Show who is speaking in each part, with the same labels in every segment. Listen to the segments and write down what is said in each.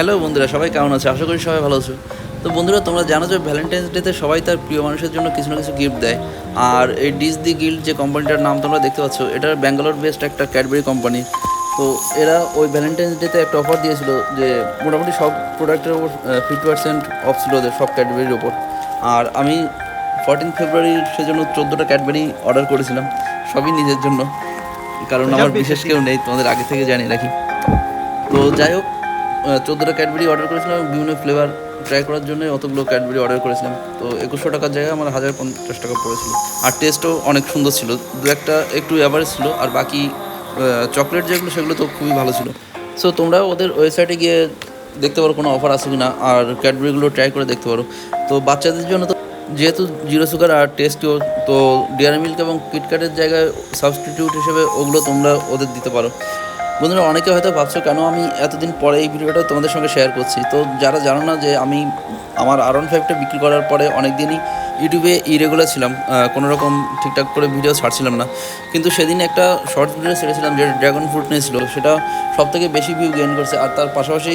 Speaker 1: Hello বন্ধুরা সবাই কেমন আছে? আশা করি সবাই ভালো আছো। তো বন্ধুরা তোমরা জানো যে ভ্যালেন্টাইন্স ডেতে সবাই তার প্রিয় মানুষের জন্য কিছু না কিছু গিফট দেয়। আর এই ডিস দি গিল্ড যে কোম্পানিটার নাম তোমরা দেখতে পাচ্ছ এটা ব্যাঙ্গালোর বেসড একটা ক্যাডবেরি কোম্পানি তো এরা ওই ভ্যালেন্টাইন্স ডেতে একটা অফার দিয়েছিল যে মোটামুটি সব প্রোডাক্টের ওপর ফিফটি পার্সেন্ট অফ ছিল ওদের সব ক্যাডবেরির ওপর আর আমি ফোরটিন ফেব্রুয়ারি সেজন্য চোদ্দোটা ক্যাডবেরি অর্ডার করেছিলাম সবই নিজের জন্য। কারণ আমার বিশেষ কেউ নেই তোমাদের আগে থেকে জানি রাখি। তো যাই হোক চোদ্দোটা ক্যাডবেরি অর্ডার করেছিলাম বিভিন্ন ফ্লেভার ট্রাই করার জন্য অতগুলো ক্যাডবেরি অর্ডার করেছিলাম। তো একুশশো টাকার জায়গায় আমার হাজার পঞ্চাশ টাকা পড়েছিল। আর টেস্টও অনেক সুন্দর ছিল। দু একটা একটু অ্যাভারেজ ছিল, আর বাকি চকলেট যেগুলো, সেগুলো তো খুবই ভালো ছিল। সো তোমরা ওদের ওয়েবসাইটে গিয়ে দেখতে পারো কোনো অফার আছে কি না আর ক্যাডবেরিগুলো ট্রাই করে দেখতে পারো। তো বাচ্চাদের জন্য তো, যেহেতু জিরো সুগার আর টেস্টিও তো ডিয়ারি মিল্ক এবং কিটক্যাটের জায়গায় সাবস্টিটিউট হিসেবে ওগুলো তোমরা ওদের দিতে পারো। বন্ধুরা, অনেকে হয়তো ভাবছ, কেন আমি এতদিন পরে এই ভিডিওটা তোমাদের সঙ্গে শেয়ার করছি? তো যারা জানো না যে আমি আমার আর ওয়ান ফাইভটা বিক্রি করার পরে অনেক দিনই ইউটিউবে ইরেগুলার ছিলাম কোনো রকম ঠিকঠাক করে ভিডিও ছাড়ছিলাম না। কিন্তু সেদিন একটা শর্ট ভিডিও ছেড়েছিলাম, যেটা ড্রাগন ফ্রুট নিয়েছিল সেটা সব থেকে বেশি ভিউ গেইন করছে। আর তার পাশাপাশি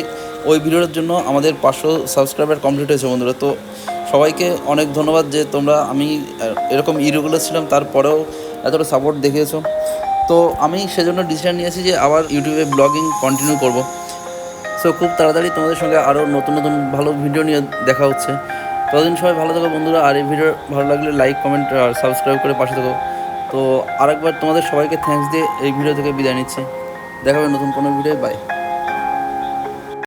Speaker 1: ওই ভিডিওর জন্য আমাদের পাঁচশো সাবস্ক্রাইবার কমপ্লিট হয়েছে বন্ধুরা। তো সবাইকে অনেক ধন্যবাদ যে তোমরা আমি এরকম ইরেগুলার ছিলাম, তারপরেও এতটা সাপোর্ট দেখিয়েছো। তো আমি সেজন্য ডিসিশন নিয়েছি যে আবার ইউটিউবে ব্লগিং কন্টিনিউ করব। সো খুব তাড়াতাড়ি তোমাদের সঙ্গে আরও নতুন নতুন ভালো ভিডিও নিয়ে দেখা হচ্ছে। ততদিন সবাই ভালো থাকো বন্ধুরা, আর এই ভিডিও ভালো লাগলে লাইক কমেন্ট আর সাবস্ক্রাইব করে পাশে থাকো। তো আরেকবার তোমাদের সবাইকে থ্যাংকস দিয়ে এই ভিডিও থেকে বিদায় নিচ্ছি। দেখা হবে নতুন কোনো ভিডিও বাই